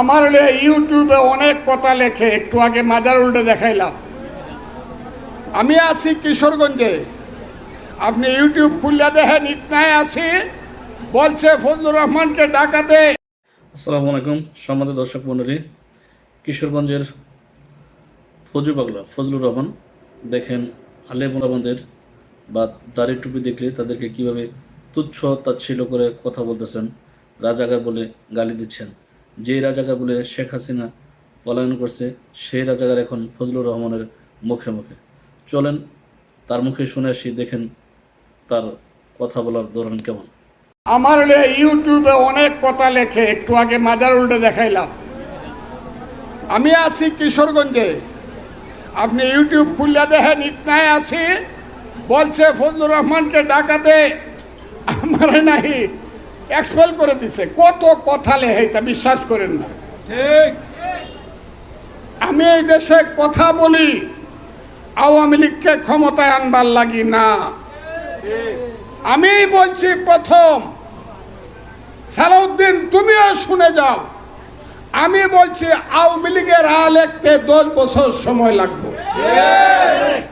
আমার হলে ইউটিউবে অনেক কথা লেখে, একটু আগে মাজার উল্টে দেখাইলাম। আমি আছি কিশোরগঞ্জে। আপনি ইউটিউব খুললে দেখেন, ইতনায় আছি। বলছে, ফজলুর রহমানকে ডাকাতে আসসালামু আলাইকুম, সম্মানিত দর্শক মণ্ডলী, কিশোরগঞ্জের ফজু পাগলা ফজলুর রহমান। দেখেন, আলেম আমাদের বা দাড়ি টুপি দেখলে তাদেরকে কীভাবে তুচ্ছ তাচ্ছিল্য করে কথা বলতেছেন, রাজাকার বলে গালি দিচ্ছেন। যেই রাজাকার বলে শেখ হাসিনা পলায়ন করছে, সেই রাজাকার এখন ফজলুর রহমানের মুখে মুখে। চলেন, তার মুখে শুনে আসি, দেখেন তার কথা বলার ধরন কেমন। আমার ইউটিউবে অনেক কথা লেখে, একটু আগে মাজার উল্টে দেখাইলাম। আমি আছি কিশোরগঞ্জে। আপনি ইউটিউব খুললে দেখেন, ইতনায় আছি। বলছে, ফজলুর রহমানকে ডাকাতে আমার নাহি এক্সপেল করে দিছে। কত কথা লেহে তা বিশ্বাস করেন না। ঠিক। আমি এই দেশে কথা বলি আওয়ামী লীগকে ক্ষমতায় আনবার লাগি না। আমি বলছি প্রথম সালাউদ্দিন তুমিও শুনে যাও। আমি বলছি আওয়ামী লীগের আ লিখতে দশ বছর সময় লাগবে।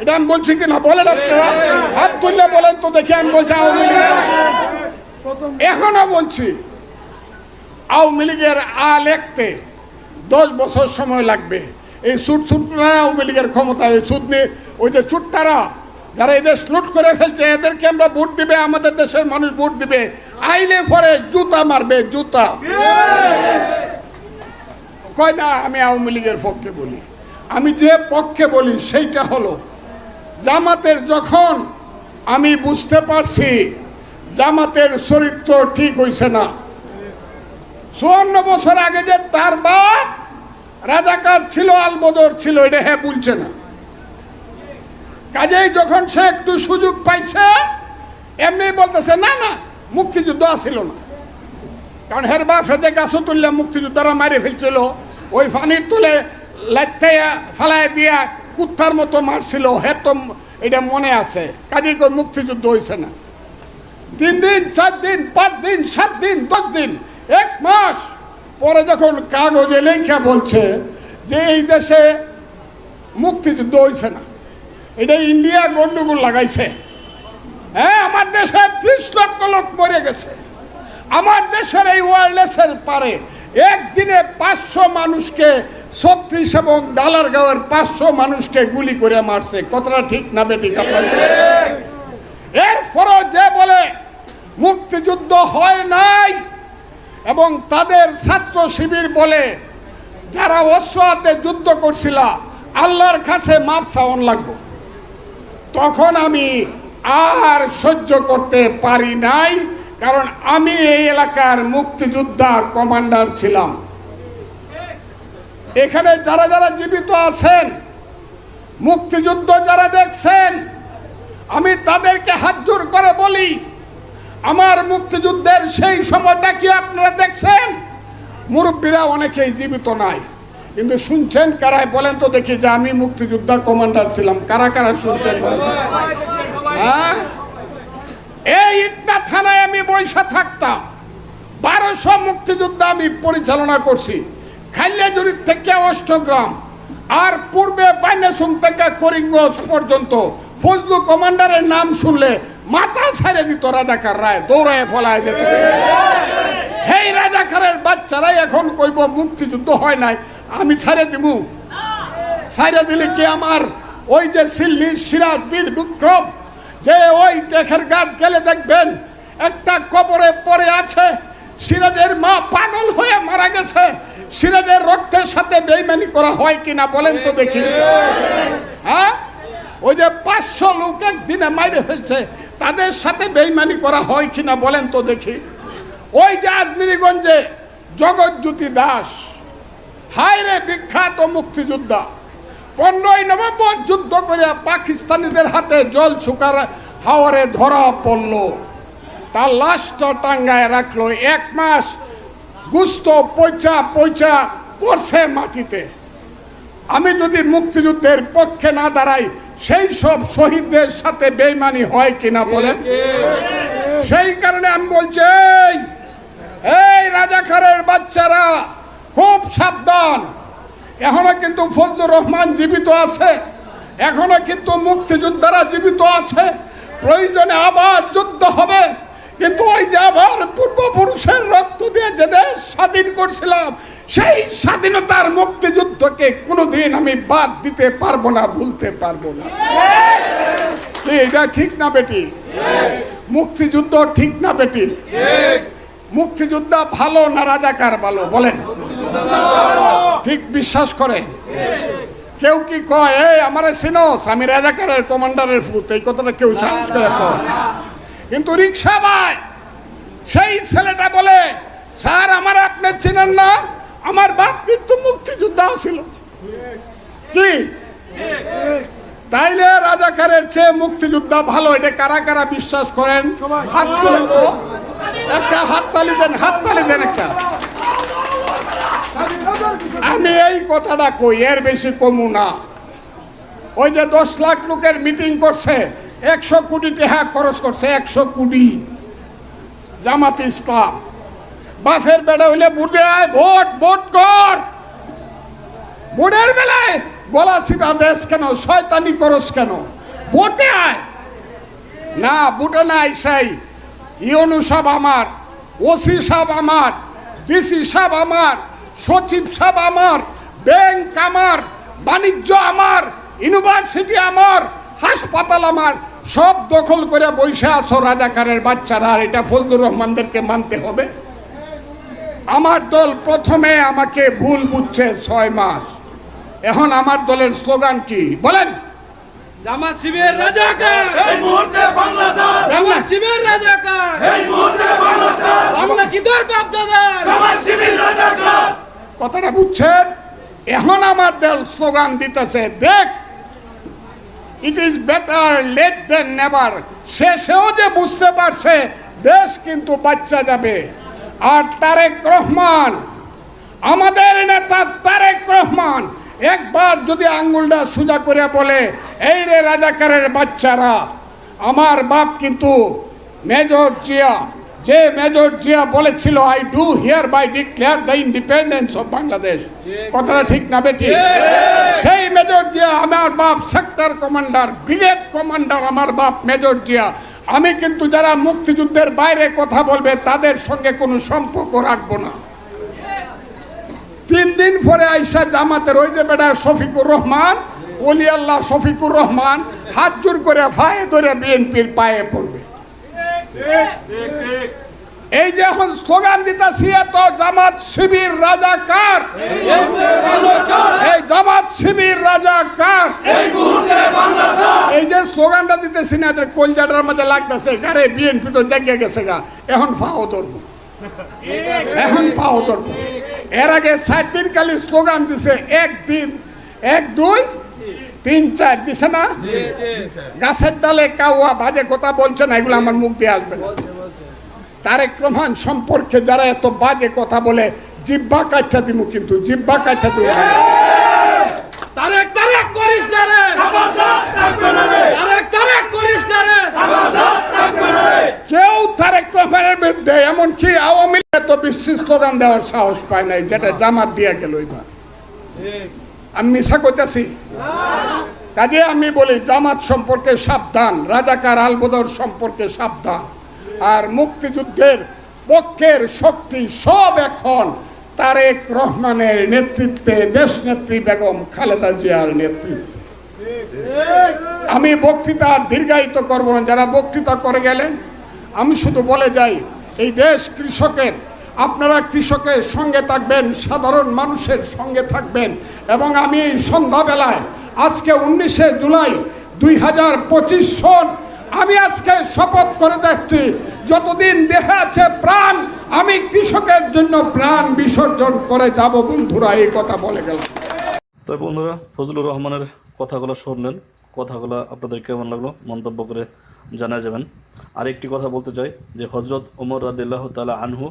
এটা আমি বলছি কিনা বলেন আপনারা। হাত তুললে বলেন তো দেখি আমি বলছি আওয়ামী লীগের। এখনও বলছি, আওয়ামী লীগের আ লেখতে দশ বছর সময় লাগবে। এই সুট সুটরা আওয়ামী লীগের ক্ষমতা ওই সুদ নিয়ে ওই যে চুট্টারা যারা এই দেশ লুট করে ফেলছে, এদেরকে আমরা ভোট দিবে, আমাদের দেশের মানুষ ভোট দিবে। আইলে পরে জুতা মারবে, জুতা। কয় না, আমি আওয়ামী লীগের পক্ষে বলি। আমি যে পক্ষে বলি, সেইটা হলো, জামাতের যখন আমি বুঝতে পারছি জামাতের চরিত্র ঠিক হইছে না। চুয়ান্ন বছর আগে যে তার বাপ রাজাকার ছিল, আলবদর ছিল, এটা হ্যাঁ বলছে না। কাজেই যখন সে একটু সুযোগ পাইছে, এমনি বলতেছে, না না, মুক্তিযুদ্ধ আসিল না। কারণ হের বাপ হেদে গাছও তুললে, মুক্তিযোদ্ধারা মারি ফেলছিল, ওই পানির তুলে লাইতে ফালায় দিয়া কুত্তার মতো মারছিল হে তো এটা মনে আছে। কাজেই মুক্তিযুদ্ধ হয়েছে না। তিন দিন, চার দিন, পাঁচ দিন, সাত দিন, দশ দিন, এক মাস পরে যখন কাগজে লেখা বলছে যে এই দেশে মুক্তিযুদ্ধ হয়েছে না, এটা ইন্ডিয়া গন্ডগোল লাগাইছে। হ্যাঁ আমার দেশে ত্রিশ লক্ষ লোক মরে গেছে। আমার দেশের এই ওয়ারলেসের পারে একদিনে পাঁচশো মানুষকে ছত্রিশ এবং ডালার গাঁয়ের পাঁচশো মানুষকে গুলি করে মারছে। কতটা ঠিক না বেটি এরপরও যে বলে মুক্তিযুদ্ধ হয় নাই এবং তাদের ছাত্র শিবির বলে যারা অস্ত্র হাতে যুদ্ধ করছিল, আল্লাহর কাছে মাপ চাওয়ান লাগবো। তখন আমি আর সহ্য করতে পারি নাই, কারণ আমি এই এলাকার মুক্তিযোদ্ধা কমান্ডার ছিলাম। এখানে যারা যারা জীবিত আছেন, মুক্তিযুদ্ধ যারা দেখছেন আমি তাদেরকে হাত জোর করে বলি, আমার মুক্তিযুদ্ধের সেই সময়টা কি আপনারা দেখছেন? মুরব্বীরা অনেকেই জীবিত নাই, কিন্তু শুনছেন কারায় বলেন তো দেখি যে আমি মুক্তিযোদ্ধা কমান্ডার ছিলাম, কারা কারা শুনছেন? হ্যাঁ? এই ইটনা থানায় আমি বৈশা থাকতাম, বারোশো মুক্তিযুদ্ধ আমি পরিচালনা করছি, খাইয়াজুরির থেকে অষ্টগ্রাম, আর পূর্বে বাইনাসুম থেকে করিমগঞ্জ পর্যন্ত ফজলু কমান্ডারের নাম শুনলে মাথা ছেড়ে দিত রাজাকার রায়, দৌড়ায় ফলায় যেত। এই রাজাকারের বাচ্চারাই এখন কইব মুক্তিযুদ্ধ হয় নাই, আমি ছেড়ে দিব ছাইরা দিলে কি আমার ওই যে সিল্লি সিরাজ বীর বিক্রম, যে ওই টেখের গাছ গেলে দেখবেন, একটা কবরে পড়ে আছে, সিরাজের মা পাগল হয়ে মারা গেছে, সিরাজের রক্তের সাথে বেইমানি করা হয় কিনা বলেন তো দেখি। হ্যাঁ? ওই যে পাঁচশো লোক একদিনে মাইরে ফেলছে, তাদের সাথে বেইমানি করা হয় কিনা বলেন তো দেখি। ওই যে আজমিরিগঞ্জে জগৎজ্যোতি দাস হায় রে বিখ্যাত মুক্তিযোদ্ধা, পনেরোই নভেম্বর যুদ্ধ করে পাকিস্তানিদের হাতে জল শুকার হাওয়ারে ধরা পড়ল। তার লাশটা টাঙ্গায় রাখল, এক মাস গুস্ত পয়চা পয়চা পড়ছে মাটিতে। আমি যদি মুক্তিযুদ্ধের পক্ষে না দাঁড়াই সেই সব শহীদদের সাথে বেইমানি হয় কিনা বলেন? সেই কারণে আমি বলছি এই, রাজাকারের বাচ্চারা খুব সাবধান। এখনও কিন্তু ফজলুর রহমান জীবিত আছে এখনও কিন্তু মুক্তিযোদ্ধারা জীবিত আছে। প্রয়োজনে আবার যুদ্ধ হবে। কিন্তু ওই যে আবার পূর্বপুরুষের রক্ত দিয়ে যে দেশ স্বাধীন করছিলাম সেই স্বাধীনতার মুক্তিযুদ্ধকে কোনোদিন আমি বাদ দিতে পারব না, ভুলতে পারব না। এটা ঠিক না বেটি? মুক্তিযুদ্ধ ঠিক না বেটি? মুক্তিযোদ্ধা ভালো না রাজাকার ভালো? বলেন। ঠিক বিশ্বাস করে। কেউ কি কয়, এই, আমারে সিনোস আমি রাজাকারের কমান্ডারের ফুত এই কথাটা কেউ সাহস করে কয় কিন্তু রিক্সা ভাই সেই ছেলেটা বলে, স্যার, আমার আপনি চিনেন না? আমার বাপ কিন্তু মুক্তিযোদ্ধা ছিল। কি? তাইলে রাজাকারের চেয়ে মুক্তিযোদ্ধা ভালো, এটা কারা কারা বিশ্বাস করেন? হাত তুলেন তো। একটা হাততালি দেন হাততালি দেন একটা। আমি এই কথাটা কই, এর বেশি কমু না। ওই যে দশ লাখ লোকের মিটিং করছে, একশো কোটি টাকা খরচ করছে, একশো কোটি। জামাত ইসলাম। বাফের বেড়া হইলে বুটে আয়, ভোট ভোট কর। ভোটের বেলায় গলা চিপা দেশ কেন, শয়তানি করস কেন? ভোটে আয়। না বুটে না আইসাই ইয়নু সাহেব আমার, ওসি সাহেব আমার, ডিসি সাহেব আমার, সচিব সাহেব আমার, ব্যাংক আমার, বাণিজ্য আমার, ইউনিভার্সিটি আমার, হাসপাতাল আমার, সব দখল করে বসে আছো রাজাকারের বাচ্চারা। আর এটা ফজলুর রহমানদেরকে মানতে হবে। আমার দল প্রথমে আমাকে ভুল বুঝছে ছয় মাস। এখন আমার দলের স্লোগান কি? বলেন। জামাত শিবির রাজাকার। এই মুহূর্তে বাংলা জামাত শিবির রাজাকার। এই মুহূর্তে বাংলা বাংলা কি বাপ শিবির রাজাকার। কথাটা বুঝছেন? এখন আমার দল স্লোগান দিতেছে দেখ। It is better late than never শেষেও যে বুঝতে পারছে দেশ কিন্তু বাচ্চা যাবে। আর তারেক রহমান। আমাদের নেতা তারেক রহমান। একবার যদি আঙ্গুলটা সোজা করে বলে, এই রে রাজাকারের বাচ্চারা, আমার বাপ কিন্তু মেজর জিয়া। যে মেজর জিয়া বলেছিল I do hereby declare the independence of Bangladesh কথাটা ঠিক না বেটি সেই মেজর জিয়া, আমার বাপ সেক্টর কমান্ডার ব্রিগেড কমান্ডার আমার বাপ মেজর জিয়া। আমি কিন্তু যারা মুক্তিযুদ্ধের বাইরে কথা বলবে, তাদের সঙ্গে কোনো সম্পর্ক রাখব না। তিন দিন পরে আইসা জামাতের ওই যে বেটা শফিকুর রহমান অলি আল্লাহ শফিকুর রহমান, হাত জোর করে ফায়ে ধরে বিএনপির পায়ে পড়বে। এই যে এখন স্লোগান দিতেছি তো জামাত শিবির রাজা কার? এই জামাত শিবির রাজা কার? এই যে স্লোগানটা দিতেছি না এদের কলজাটার মধ্যে লাগতেছে গারে বিএনপি তো জাগিয়ে গেছে গা। এখন ফাও ধরবো। এখন পাও ধরবো। এর আগে ষাট দিন খালি স্লোগান দিছে একদিন এক দুই তিন চার দিছে না? গাছের ডালে কাউয়া বাজে কথা বলছে না এগুলো আমার মুখ দিয়ে আসবে না। তারেক রহমান সম্পর্কে যারা এত বাজে কথা বলে জিব্বা কাঠা দিব কিন্তু জিব্বা কাঠা দিব তারেক তারেক করিস না রে। খবরদার থাকবে না রে। তারেক তারেক করিস না রে। খবরদার থাকবে না রে। কেউ তারেক রহমানের বিরুদ্ধে এমনকি আওয়ামী লীগ এত বিশ্রী স্লোগান দেওয়ার সাহস পায় নাই যেটা জামাত দিয়া গেল এবার। আমি মিশা করতেছি কাজে আমি বলি জামাত সম্পর্কে সাবধান রাজাকার আলবদর সম্পর্কে সাবধান। আর মুক্তিযুদ্ধের পক্ষের শক্তি সব এখন তারেক রহমানের নেতৃত্বে দেশনেত্রী বেগম খালেদা জিয়ার নেতৃত্বে। আমি বক্তৃতা দীর্ঘায়িত করব না, যারা বক্তৃতা করে গেলেন, আমি শুধু বলে যাই, এই দেশ কৃষকের, আপনারা কৃষকের সঙ্গে থাকবেন, সাধারণ মানুষের সঙ্গে থাকবেন, এবং আমি সন্ধ্যাবেলায়, আজকে উনিশে জুলাই দুই হাজার পঁচিশ সন আমি আজকে শপথ করে দেখছি, যতদিন দেহে আছে প্রাণ, আমি কৃষকের জন্য প্রাণ বিসর্জন করে যাব বন্ধুরা, এই কথা বলে গেলাম। তো বন্ধুরা, ফজলুর রহমানের কথাগুলো শুনলেন কথাগুলো আপনাদের কেমন লাগল মন্তব্য করে জানা যাবেন। আর একটি কথা বলতে চাই, যে হজরত ওমর রাদিল্লাহ তালা আনহু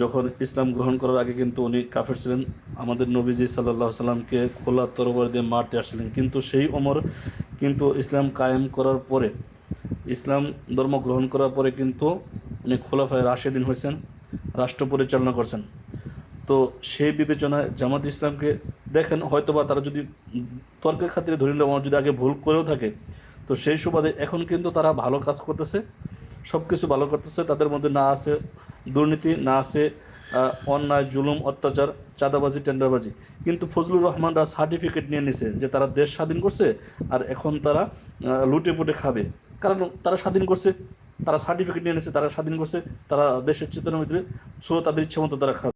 যখন ইসলাম গ্রহণ করার আগে কিন্তু উনি কাফের ছিলেন। আমাদের নবীজি সাল্লাহ সাল্লামকে খোলা তরবার দিয়ে মারতে আসছিলেন। কিন্তু সেই ওমর কিন্তু ইসলাম কায়েম করার পরে ইসলাম ধর্ম গ্রহণ করার পরে কিন্তু উনি খোলাফায় রাশেদিন হয়েছেন, রাষ্ট্র পরিচালনা করছেন। তো সেই বিবেচনায় জামাত ইসলামকে দেখেন, হয়তোবা তারা যদি তর্কের খাতিরে ধরে নিলে, যদি আগে ভুল করেও থাকে, তো সেই সুবাদে এখন কিন্তু তারা ভালো কাজ করতেছে সব কিছু ভালো করতেছে, তাদের মধ্যে না আছে দুর্নীতি, না আছে অন্যায়, জুলুম, অত্যাচার, চাঁদাবাজি, টেন্ডারবাজি। কিন্তু ফজলুর রহমানরা সার্টিফিকেট নিয়ে নিছে যে তারা দেশ স্বাধীন করছে আর এখন তারা লুটে পুটে খাবে। কারণ তারা স্বাধীন করছে, তারা সার্টিফিকেট নিয়ে এনেছে, তারা স্বাধীন করছে, তারা দেশের চেতনার ভিতরে সো তাদের ইচ্ছে মতো তারা খাবে।